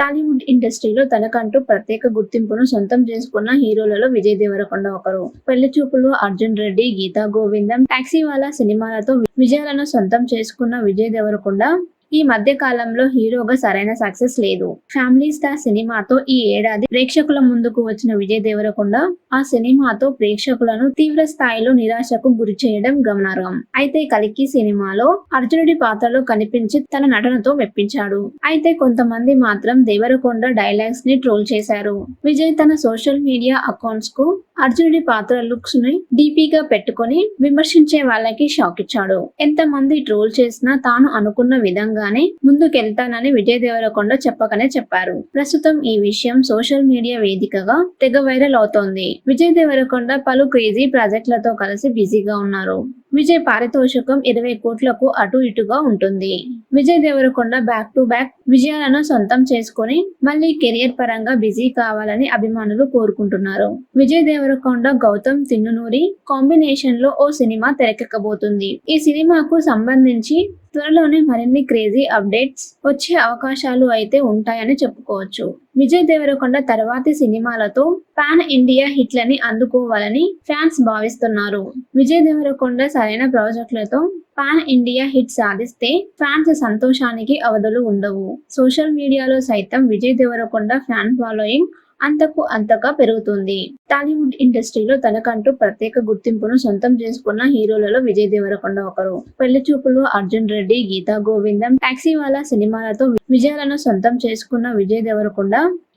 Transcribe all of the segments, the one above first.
టాలీవుడ్ ఇండస్ట్రీలో తనకంటూ ప్రత్యేక గుర్తింపును సొంతం చేసుకున్న హీరోలలో విజయ్ దేవరకొండ ఒకరు. పెళ్ళి చూపులు అర్జున్ రెడ్డి గీతా గోవిందం టాక్సీవాలా సినిమాలతో విజయాలను సొంతం చేసుకున్న విజయ్ దేవరకొండ ఈ మధ్య కాలంలో హీరోగా సరైన సక్సెస్ లేదు. ఫ్యామిలీ స్టార్ సినిమాతో ఈ ఏడాది ప్రేక్షకుల ముందుకు వచ్చిన విజయ్ దేవరకొండ ఆ సినిమాతో ప్రేక్షకులను తీవ్ర స్థాయిలో నిరాశకు గురి చేయడం గమనార్హం. అయితే కలికి సినిమాలో అర్జునుడి పాత్రలో కనిపించి తన నటనతో మెప్పించాడు. అయితే కొంతమంది మాత్రం దేవరకొండ డైలాగ్స్ని ట్రోల్ చేశారు. విజయ్ తన సోషల్ మీడియా అకౌంట్స్కు అర్జునుడి పాత్ర లుక్స్ని డీపీగా పెట్టుకొని విమర్శించే వాళ్ళకి షాక్ ఇచ్చాడు ఎంతమంది ట్రోల్ చేసినా తాను అనుకున్న విధంగానే ముందుకెళ్తానని విజయ్ దేవరకొండ చెప్పకనే చెప్పారు. ప్రస్తుతం ఈ విషయం సోషల్ మీడియా వేదికగా తెగ వైరల్ అవుతోంది. విజయ్ దేవరకొండ పలు క్రేజీ ప్రాజెక్టులతో కలిసి బిజీగా ఉన్నారు. విజయ్ పారితోషికం ఇరవై కోట్లకు అటు ఇటుగా ఉంటుంది. Vijay Deverakonda back to back విజయాలను సొంతం చేసుకొని మళ్ళీ కెరియర్ పరంగా బిజీ కావాలని అభిమానులు కోరుకుంటున్నారు. విజయ్ దేవరకొండ గౌతమ్ తిన్నునూరి కాంబినేషన్లో ఓ సినిమా తెరకెక్కబోతుంది. ఈ సినిమాకు సంబంధించి త్వరలోనే మరిన్ని క్రేజీ అప్డేట్స్ వచ్చే అవకాశాలు అయితే ఉంటాయని చెప్పుకోవచ్చు. విజయ్ దేవరకొండ తర్వాతి సినిమాలతో పాన్ ఇండియా హిట్లని అందుకోవాలని ఫ్యాన్స్ భావిస్తున్నారు. విజయ్ దేవరకొండ సరైన ప్రాజెక్టులతో పాన్ ఇండియా హిట్ సాధిస్తే ఫ్యాన్స్ సంతోషానికి అవధులు ఉండవు. సోషల్ మీడియాలో సైతం విజయ్ దేవరకొండ ఫ్యాన్ ఫాలోయింగ్ అంతకు అంతగా పెరుగుతుంది. టాలీవుడ్ ఇండస్ట్రీలో తనకంటూ ప్రత్యేక గుర్తింపును సొంతం చేసుకున్న హీరోలలో విజయ్ దేవరకొండ ఒకరు. పెళ్ళి చూపులు అర్జున్ రెడ్డి గీతా గోవిందం టాక్సీవాలా సినిమాలతో విజయాలను సొంతం చేసుకున్న విజయ్ దేవరకొండ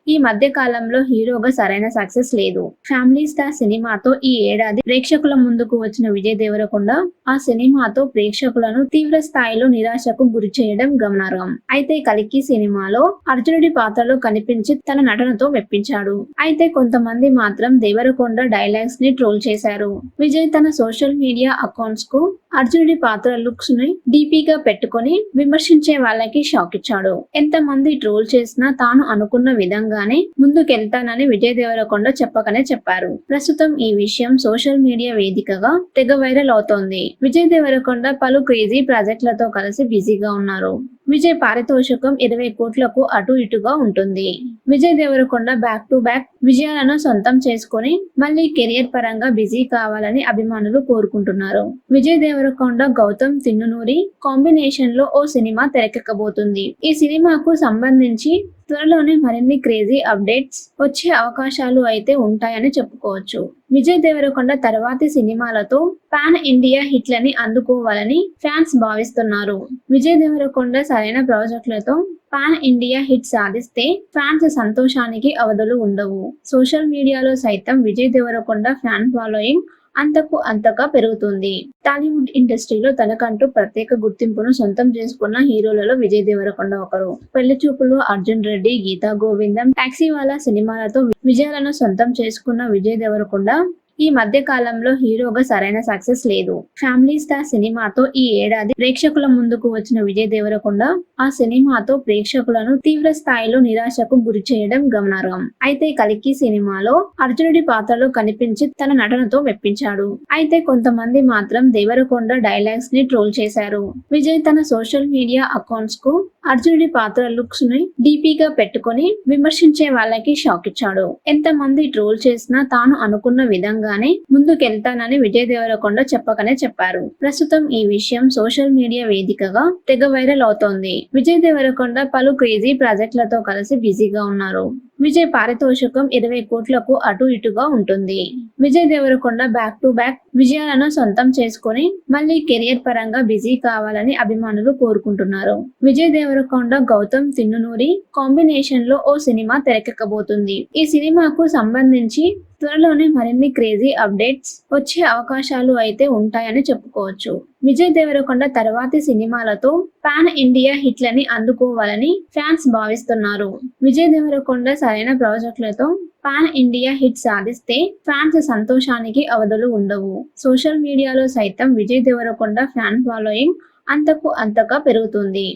ఈ మధ్య కాలంలో హీరోగా సరైన సక్సెస్ లేదు. ఫ్యామిలీ స్టార్ సినిమాతో ఈ ఏడాది ప్రేక్షకుల ముందుకు వచ్చిన విజయ్ దేవరకొండ ఆ సినిమాతో ప్రేక్షకులను తీవ్ర స్థాయిలో నిరాశకు గురి చేయడం గమనార్హం. అయితే కలికి సినిమాలో అర్జునుడి పాత్రలో కనిపించి తన నటనతో మెప్పించాడు. అయితే కొంతమంది మాత్రం దేవరకొండ డైలాగ్స్ని ట్రోల్ చేశారు. విజయ్ తన సోషల్ మీడియా అకౌంట్స్కు అర్జునుడి పాత్ర లుక్స్ని డీపీగా పెట్టుకొని విమర్శించే వాళ్ళకి షాక్ ఇచ్చాడు. ఎంతమంది ట్రోల్ చేసినా తాను అనుకున్న విధంగా విధంగానే ముందుకెళ్తానని విజయ్ దేవరకొండ చెప్పకనే చెప్పారు. ప్రస్తుతం ఈ విషయం సోషల్ మీడియా వేదికగా తెగ వైరల్ అవుతోంది. విజయ్ దేవరకొండ పలు క్రేజీ ప్రాజెక్టులతో కలిసి బిజీగా ఉన్నారు. విజయ్ పారితోషికం ఇరవై కోట్లకు అటు ఇటుగా ఉంటుంది. Vijay Deverakonda back to back విజయాలను సొంతం చేసుకొని మళ్ళీ కెరియర్ పరంగా బిజీ కావాలని అభిమానులు కోరుకుంటున్నారు. విజయ్ దేవరకొండ గౌతమ్ తిన్నునూరి కాంబినేషన్లో ఓ సినిమా తెరకెక్కబోతుంది. ఈ సినిమాకు సంబంధించి త్వరలోనే మరిన్ని క్రేజీ అప్డేట్స్ వచ్చే అవకాశాలు అయితే ఉంటాయని చెప్పుకోవచ్చు. విజయ్ దేవరకొండ తర్వాతి సినిమాలతో పాన్ ఇండియా హిట్లని అందుకోవాలని ఫ్యాన్స్ భావిస్తున్నారు. విజయ్ దేవరకొండ సరైన ప్రాజెక్టులతో పాన్ ఇండియా హిట్ సాధిస్తే ఫ్యాన్స్ సంతోషానికి అవధులు ఉండవు. సోషల్ మీడియాలో సైతం విజయ్ దేవరకొండ ఫ్యాన్ ఫాలోయింగ్ అంతకు అంతగా పెరుగుతుంది. టాలీవుడ్ ఇండస్ట్రీలో తనకంటూ ప్రత్యేక గుర్తింపును సొంతం చేసుకున్న హీరోలలో విజయ్ దేవరకొండ ఒకరు. పెళ్ళి చూపులు అర్జున్ రెడ్డి గీతా గోవిందం టాక్సీవాలా సినిమాలతో విజయాలను సొంతం చేసుకున్న విజయ్ దేవరకొండ ఈ మధ్య కాలంలో హీరోగా సరైన సక్సెస్ లేదు. ఫ్యామిలీ స్టార్ సినిమాతో ఈ ఏడాది ప్రేక్షకుల ముందుకు వచ్చిన విజయ్ దేవరకొండ ఆ సినిమాతో ప్రేక్షకులను తీవ్ర స్థాయిలో నిరాశకు గురి చేయడం గమనార్హం. అయితే కలికి సినిమాలో అర్జునుడి పాత్రలో కనిపించి తన నటనతో మెప్పించాడు. అయితే కొంతమంది మాత్రం దేవరకొండ డైలాగ్స్ని ట్రోల్ చేశారు. విజయ్ తన సోషల్ మీడియా అకౌంట్స్కు అర్జునుడి పాత్ర లుక్స్ని డీపీగా పెట్టుకొని విమర్శించే వాళ్ళకి షాక్ ఇచ్చాడు. ఎంతమంది ట్రోల్ చేసినా తాను అనుకున్న విధంగా విధంగానే ముందుకెళ్తానని విజయ్ దేవరకొండ చెప్పకనే చెప్పారు. ప్రస్తుతం ఈ విషయం సోషల్ మీడియా వేదికగా తెగ వైరల్ అవుతోంది. విజయ్ దేవరకొండ పలు క్రేజీ ప్రాజెక్టులతో కలిసి బిజీగా ఉన్నారు. విజయ్ పారితోషికం ఇరవై కోట్లకు అటు ఇటుగా ఉంటుంది. Vijay Deverakonda back to back విజయాలను సొంతం చేసుకొని మళ్ళీ కెరియర్ పరంగా బిజీ కావాలని అభిమానులు కోరుకుంటున్నారు. విజయ్ దేవరకొండ గౌతమ్ తిన్నునూరి కాంబినేషన్లో ఓ సినిమా తెరకెక్కబోతుంది. ఈ సినిమాకు సంబంధించి త్వరలోనే మరిన్ని క్రేజీ అప్డేట్స్ వచ్చే అవకాశాలు అయితే ఉంటాయని చెప్పుకోవచ్చు. విజయ్ దేవరకొండ తర్వాతి సినిమాలతో పాన్ ఇండియా హిట్లని అందుకోవాలని ఫ్యాన్స్ భావిస్తున్నారు. విజయ్ దేవరకొండ సరైన ప్రాజెక్టులతో పాన్ ఇండియా హిట్ సాధిస్తే ఫ్యాన్స్ సంతోషానికి అవధులు ఉండవు. సోషల్ మీడియాలో సైతం విజయ్ దేవరకొండ ఫ్యాన్ ఫాలోయింగ్ అంతకు అంతగా పెరుగుతుంది.